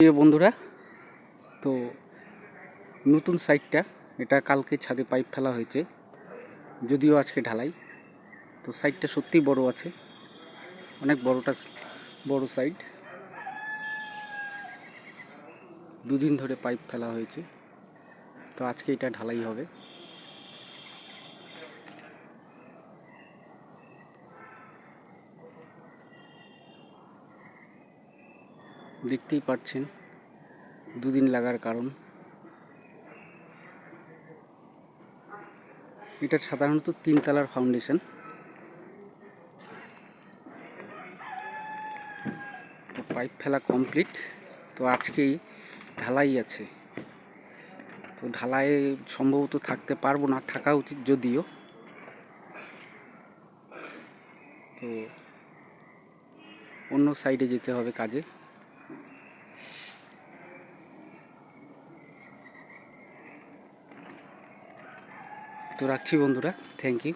প্রিয় বন্ধুরা, তো নতুন সাইটটা এটা কালকে ছাদে পাইপ ফেলা হয়েছে, যদিও আজকে ঢালাই, তো সাইটটা সত্যিই বড় আছে, অনেক বড়টা, বড় সাইড দুদিন ধরে পাইপ ফেলা হয়েছে, তো আজকে এটা ঢালাই হবে। দেখতেই পাচ্ছেন, দুদিন লাগার কারণ। এটা সাধারণত তিনতলার ফাউন্ডেশন তো পাইপ ফেলা কমপ্লিট তো আজকেই ঢালাই আছে। তো ঢালাই সম্ভবত থাকতে পারব না, থাকা উচিত যদিও। তো অন্য সাইডে যেতে হবে কাজে। তো রাখছি বন্ধুরা থ্যাংক ইউ